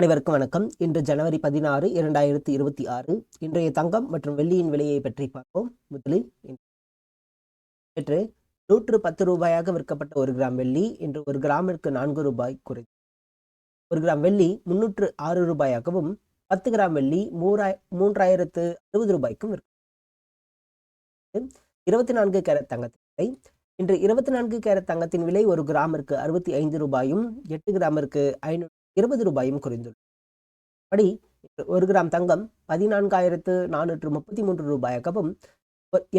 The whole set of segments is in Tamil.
அனைவருக்கும் வணக்கம். இன்று ஜனவரி பதினாறு இரண்டாயிரத்தி இருபத்தி ஆறு. இன்றைய தங்கம் மற்றும் வெள்ளியின் விலையை பற்றி பார்ப்போம். முதலில் நேற்று நூற்று பத்து ரூபாயாக விற்கப்பட்ட ஒரு கிராம் வெள்ளி இன்று ஒரு கிராமிற்கு நான்கு ரூபாய் குறை ஒரு கிராம் வெள்ளி முன்னூற்று ஆறு ரூபாயாகவும் பத்து கிராம் வெள்ளி மூராய் மூன்றாயிரத்து அறுபது ரூபாய்க்கும் விற்க இருபத்தி நான்கு கேரட் தங்கத்தின் விலை இன்று இருபத்தி நான்கு கேரட் தங்கத்தின் விலை ஒரு கிராமிற்கு அறுபத்தி ஐந்து ரூபாயும் எட்டு கிராமிற்கு ஐநூறு இருபது ரூபாயும் குறைந்துள்ளது. படி ஒரு கிராம் தங்கம் பதினான்காயிரத்து நானூற்று முப்பத்தி மூன்று ரூபாயாகவும்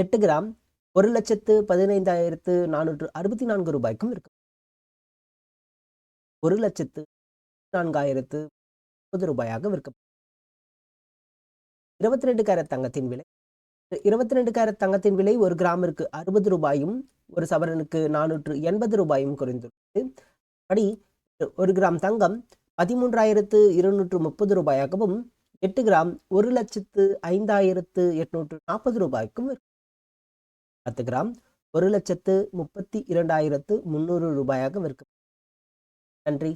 எட்டு கிராம் ஒரு லட்சத்து பதினைந்தாயிரத்து நானூற்று அறுபத்தி நான்கு ரூபாய்க்கும் இருக்கு ஒரு லட்சத்து நான்காயிரத்து முப்பது ரூபாயாக விற்க இருபத்தி ரெண்டு கேரட் தங்கத்தின் விலை. இருபத்தி ரெண்டு கேரட் தங்கத்தின் விலை ஒரு கிராமிற்கு அறுபது ரூபாயும் ஒரு சவரனுக்கு நானூற்று எண்பது ரூபாயும் குறைந்துள்ளது. படி ஒரு கிராம் தங்கம் பதிமூன்றாயிரத்து இருநூற்று முப்பது ரூபாயாகவும் எட்டு கிராம் ஒரு லட்சத்து ஐந்தாயிரத்து எட்நூற்று நாற்பது ரூபாய்க்கும் விற்க- பத்து கிராம் ஒரு லட்சத்து முப்பத்தி இரண்டாயிரத்து முந்நூறு ரூபாயாக விற்க நன்றி.